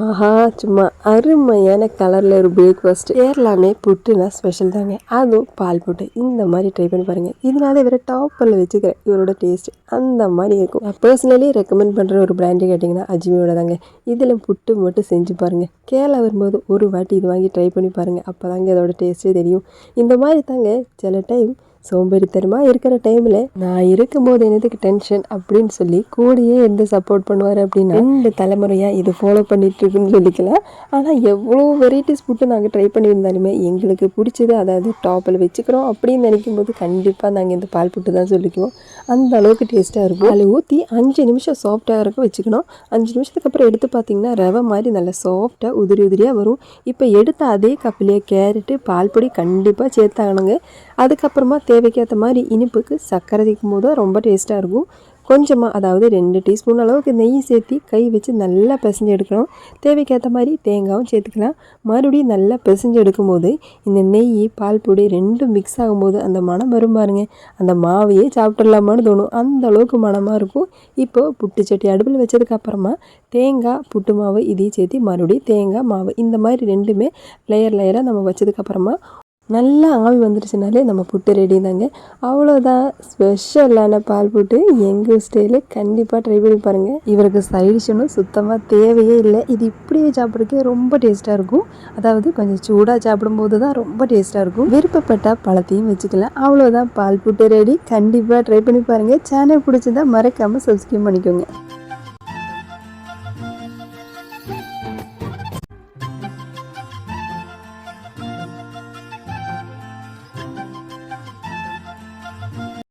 ஆஹா சும்மா அருமையான கலரில் ஒரு பிரேக்ஃபாஸ்ட் கேரளாமே புட்டுனா ஸ்பெஷல் தாங்க. அதுவும் பால் புட்டு. இந்த மாதிரி ட்ரை பண்ணி பாருங்கள் இதனால இவரை டாப்பில் வச்சுக்கிறேன். இவரோட டேஸ்ட் அந்த மாதிரி இருக்கும். நான் பர்சனலி ரெக்கமெண்ட் பண்ணுற ஒரு பிராண்டு கேட்டிங்கன்னா அஜ்மியோட தாங்க. இதில் புட்டு மட்டும் செஞ்சு பாருங்கள் கேரளா வரும்போது ஒரு வாட்டி இது வாங்கி ட்ரை பண்ணி பாருங்கள் அப்போ தாங்க அதோட டேஸ்ட்டே தெரியும். இந்த மாதிரி தாங்க சில டைம் சோம்பேறித்தனமாக இருக்கிற டைமில் நான் இருக்கும்போது என்னதுக்கு டென்ஷன் அப்படின்னு சொல்லி கூடயே எந்த சப்போர்ட் பண்ணுவார் அப்படின்னா ரெண்டு தலைமுறையாக இது ஃபாலோ பண்ணிட்டு இருக்குன்னு சொல்லிக்கலாம். ஆனால் எவ்வளோ வெரைட்டிஸ் ஃபுட்டு நாங்கள் ட்ரை பண்ணியிருந்தாலுமே எங்களுக்கு பிடிச்சது அதாவது டாப்பில் வச்சுக்கிறோம் அப்படின்னு நினைக்கும் போது கண்டிப்பாக நாங்கள் இந்த பால் புட்டு தான் சொல்லிக்குவோம். அந்த அளவுக்கு டேஸ்ட்டாக இருக்கும். அதில் ஊற்றி அஞ்சு நிமிஷம் சாஃப்டாக இருக்க வச்சுக்கணும். அஞ்சு நிமிஷத்துக்கு அப்புறம் எடுத்து பார்த்தீங்கன்னா ரவை மாதிரி நல்லா சாஃப்டாக உதிரி உதிரியாக வரும். இப்போ எடுத்த அதே கப்பிலேயே கேரட்டு பால் பொடி கண்டிப்பாக சேர்த்தாகணுங்க. அதுக்கப்புறமா தேவைக்கேற்ற மாதிரி இனிப்புக்கு சர்க்கரை சேர்க்கும் போது ரொம்ப டேஸ்ட்டாக இருக்கும். கொஞ்சமாக அதாவது ரெண்டு டீஸ்பூன் அளவுக்கு நெய் சேர்த்து கை வச்சு நல்லா பிசைஞ்சு எடுக்கணும் தேவைக்கேற்ற மாதிரி தேங்காயும் சேர்த்துக்கலாம். மறுபடியும் நல்லா பிசைஞ்சு எடுக்கும்போது இந்த நெய் பால் பொடி ரெண்டும் மிக்ஸ் ஆகும்போது அந்த மனம் வரும் பாருங்க. அந்த மாவையே சாப்பிட்றலாமான்னு தோணும். அந்த அளவுக்கு மனமாக இருக்கும். இப்போது புட்டு சட்டி அடுப்பில் வச்சதுக்கப்புறமா தேங்காய் புட்டு மாவு இதையும் சேர்த்து மறுபடியும் தேங்காய் மாவு இந்த மாதிரி ரெண்டுமே லேயர் லேயராக நம்ம வச்சதுக்கப்புறமா நல்லா ஆவி வந்துடுச்சுனாலே நம்ம புட்டு ரெடி தாங்க. அவ்வளோதான் ஸ்பெஷலான பால் புட்டு எங்கள் ஸ்டைலு கண்டிப்பாக ட்ரை பண்ணி பாருங்கள் இவருக்கு சைடிஷனும் சுத்தமாக தேவையே இல்லை. இது இப்படியே சாப்பிட்றதுக்கே ரொம்ப டேஸ்ட்டாக இருக்கும். அதாவது கொஞ்சம் சூடாக சாப்பிடும்போது தான் ரொம்ப டேஸ்ட்டாக இருக்கும். விருப்பப்பட்ட பழத்தையும் வச்சுக்கலாம். அவ்வளோதான் பால் புட்டு ரெடி கண்டிப்பாக ட்ரை பண்ணி பாருங்கள் சேனல் பிடிச்சிருந்தா மறக்காமல் சப்ஸ்கிரைப் பண்ணிக்கோங்க.